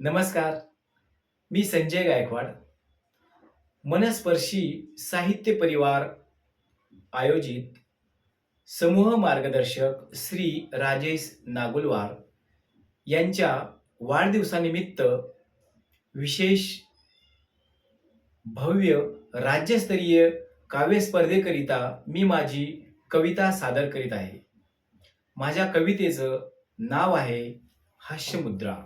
नमस्कार. मी संजय गायकवाड. मनस्पर्शी साहित्य परिवार आयोजित समूह मार्गदर्शक श्री राजेश नागुलवार यांच्या वाढदिवसानिमित्त विशेष भव्य राज्यस्तरीय काव्यस्पर्धेकरिता मी माझी कविता सादर करीत आहे. माझ्या कवितेचं नाव आहे हास्यमुद्रा.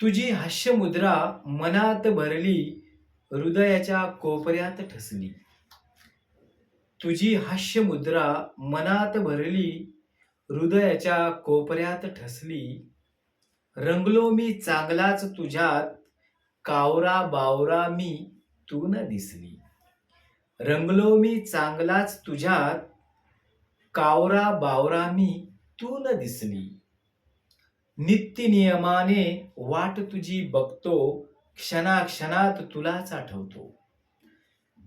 तुझी हास्यमुद्रा मनात भरली हृदयाच्या कोपऱ्यात ठसली. तुझी हास्यमुद्रा मनात भरली हृदयाच्या कोपऱ्यात ठसली. रंगलो मी चांगलाच तुझ्यात कावरा बावरा मी तू न दिसली. रंगलो मी चांगलाच तुझ्यात कावरा बावरा मी तू न दिसली. नित्य नियमाने वाट तुझी बघतो क्षणाक्षणात तुलाच आठवतो.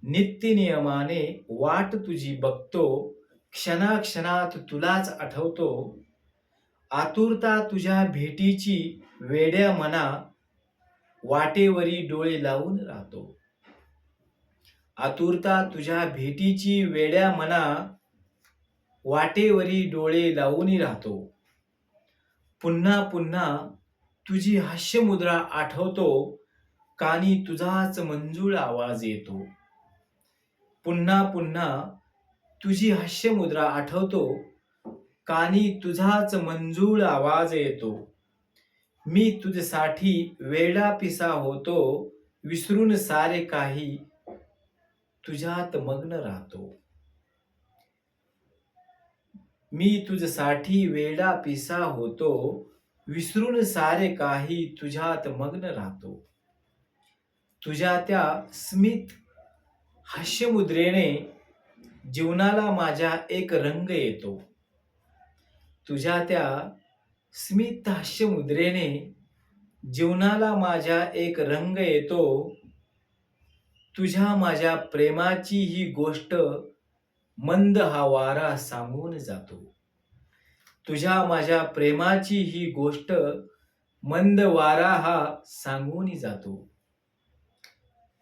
नित्य नियमाने वाट तुझी बघतो क्षणाक्षणात तुलाच आठवतो. आतुरता तुझ्या भेटीची वेड्या मना वाटेवरी डोळे लावून राहतो. आतुरता तुझ्या भेटीची वेड्या मना वाटेवरी डोळे लावून राहतो. पुन्हा पुन्हा तुझी हास्यमुद्रा आठवतो कानी तुझाच मंजूळ आवाज येतो. पुन्हा पुन्हा तुझी हास्यमुद्रा आठवतो कानी तुझाच मंजूळ आवाज येतो. मी तुझ्यासाठी वेडा पिसा होतो विसरून सारे काही तुझ्यात मग्न राहतो. मी तुझसाठी वेडा पिसा होतो. विसरून सारे काही तुझ्यात मग्न राहतो. तुझ्या त्या स्मित हास्यमुद्रेने जीवनाला माझ्या एक रंग येतो. तुझ्या त्या स्मित हास्यमुद्रेने जीवनाला माझ्या एक रंग येतो. तुझ्या माझ्या प्रेमाची ही गोष्ट मंद हा वारा सांगून जातो. तुझ्या माझ्या प्रेमाची ही गोष्ट मंद वारा हा सांगून जातो.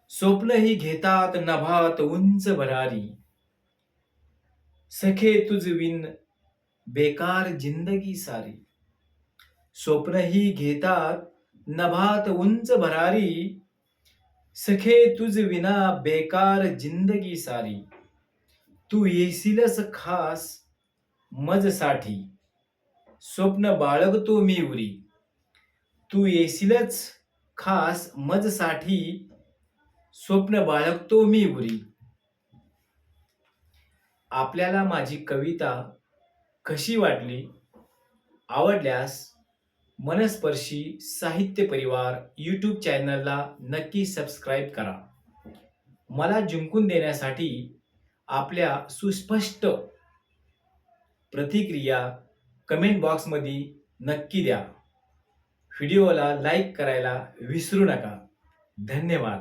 स्वप्न ही घेतात नभात उंच भरारी. सखे तुझ विन बेकार जिंदगी सारी. स्वप्न ही घेतात नभात उंच भरारी. सखे तुझ विना बेकार जिंदगी सारी. तू येशीलच खास मजसाठी. स्वप्न बाळगतो मी उरी. तू येशीलच खास मजसाठी. स्वप्न बाळगतो मी उरी. आपल्याला माझी कविता कशी वाटली? आवडल्यास मनस्पर्शी साहित्य परिवार यूट्यूब चॅनलला नक्की सबस्क्राईब करा. मला जिंकून देण्यासाठी आपल्या सुस्पष्ट प्रतिक्रिया कमेंट बॉक्समध्ये नक्की द्या. व्हिडिओला लाईक करायला विसरू नका. धन्यवाद.